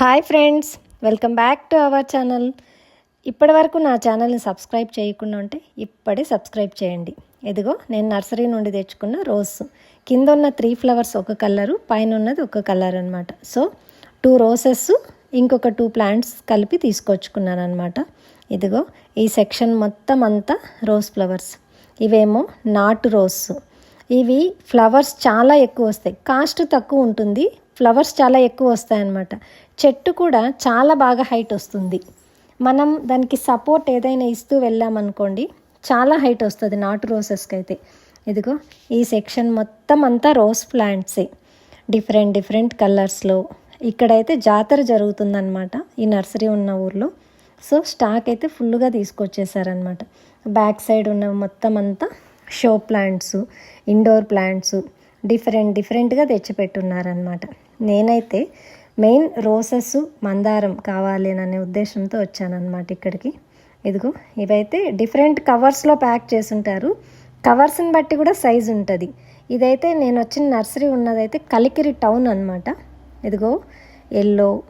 Hi friends welcome back to our channel. ఇప్పటి వరకు నా ఛానల్ని సబ్స్క్రైబ్ చేయకుండా ఉంటే ఇప్పుడే సబ్స్క్రైబ్ చేయండి. ఎదిగో నేను నర్సరీ నుండి తెచ్చుకున్న రోజ్ కింద ఉన్న త్రీ ఫ్లవర్స్ ఒక కలరు పైన ఉన్నది ఒక కలర్ అనమాట సో టూ రోసెస్ ఇంకొక టూ ప్లాంట్స్ కలిపి తీసుకొచ్చుకున్నాను అనమాట ఇదిగో ఈ సెక్షన్ మొత్తం అంతా రోజ్ ఫ్లవర్స్. ఇవేమో నాటు రోజ్ ఇవి ఫ్లవర్స్ చాలా ఎక్కువ వస్తాయి. కాస్ట్ తక్కువ ఉంటుంది. ఫ్లవర్స్ చాలా ఎక్కువ వస్తాయన్నమాట. చెట్టు కూడా చాలా బాగా హైట్ వస్తుంది. మనం దానికి సపోర్ట్ ఏదైనా ఇస్తూ వెళ్ళామనుకోండి చాలా హైట్ వస్తుంది నాటు రోసెస్కి అయితే ఇదిగో ఈ సెక్షన్ మొత్తం అంతా రోజ్ ప్లాంట్సే. డిఫరెంట్ డిఫరెంట్ కలర్స్లో. ఇక్కడైతే జాతర జరుగుతుందన్నమాట ఈ నర్సరీ ఉన్న ఊర్లో. సో స్టాక్ అయితే ఫుల్గా తీసుకొచ్చేసారనమాట బ్యాక్ సైడ్ ఉన్న మొత్తం అంతా show plants indoor plants different డిఫరెంట్గా తెచ్చిపెట్టున్నారనమాట నేనైతే మెయిన్ రోసెస్ మందారం కావాలి అనే ఉద్దేశంతో వచ్చానన్నమాట ఇక్కడికి. ఇదిగో ఇవైతే డిఫరెంట్ కవర్స్లో ప్యాక్ చేసుంటారు. కవర్స్ని బట్టి కూడా సైజ్ ఉంటుంది. ఇదైతే నేను వచ్చిన నర్సరీ ఉన్నదైతే కలికిరి టౌన్ అనమాట ఇదిగో yellow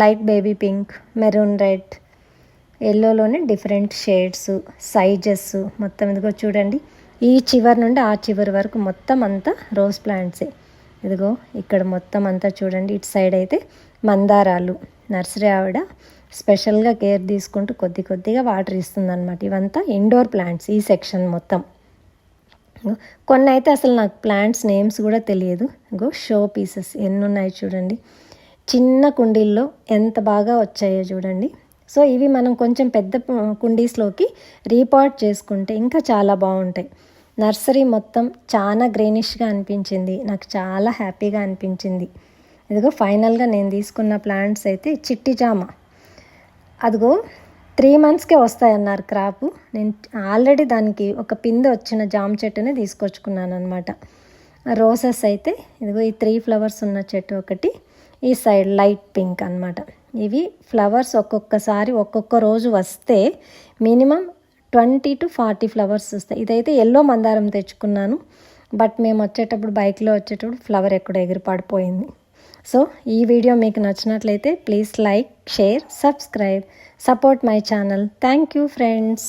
light baby pink maroon red ఎల్లోలోనే different shades sizes మొత్తం ఇదిగో చూడండి. ఈ చివరి నుండి ఆ చివరి వరకు మొత్తం అంతా రోజ్ ప్లాంట్సే. ఇదిగో ఇక్కడ మొత్తం అంతా చూడండి. ఇటు సైడ్ అయితే మందారాలు. నర్సరీ ఆవిడ స్పెషల్గా కేర్ తీసుకుంటూ కొద్ది కొద్దిగా వాటర్ ఇస్తుంది అనమాట ఇవంతా ఇండోర్ ప్లాంట్స్ ఈ సెక్షన్ మొత్తం. కొన్ని అయితే అసలు నాకు ప్లాంట్స్ నేమ్స్ కూడా తెలియదు. గో షో పీసెస్ ఎన్ని ఉన్నాయి చూడండి. చిన్న కుండీల్లో ఎంత బాగా వచ్చాయో చూడండి. సో ఇవి మనం కొంచెం పెద్ద కుండీస్లోకి రీపాట్ చేసుకుంటే ఇంకా చాలా బాగుంటాయి. నర్సరీ మొత్తం చాలా గ్రీనిష్గా అనిపించింది. నాకు చాలా హ్యాపీగా అనిపించింది. ఇదిగో ఫైనల్గా నేను తీసుకున్న ప్లాంట్స్ అయితే చిట్టి జామ అదిగో త్రీ మంత్స్కే వస్తాయన్నారు క్రాపు. నేను ఆల్రెడీ దానికి ఒక పిందె వచ్చిన జామ చెట్టుని తీసుకొచ్చుకున్నాను అనమాట రోసెస్ అయితే ఇదిగో ఈ త్రీ ఫ్లవర్స్ ఉన్న చెట్టు ఒకటి ఈ సైడ్ లైట్ పింక్ అనమాట ఇవి ఫ్లవర్స్ ఒక్కొక్కసారి ఒక్కొక్క రోజు వస్తే minimum twenty to forty flowers వస్తాయి. ఇదైతే ఎల్లో మందారం తెచ్చుకున్నాను. బట్ మేము వచ్చేటప్పుడు బైక్లో వచ్చేటప్పుడు ఫ్లవర్ ఎక్కడో ఎగిరి పడిపోయింది సో ఈ వీడియో మీకు నచ్చినట్లయితే please like share subscribe support my channel. Thank you friends.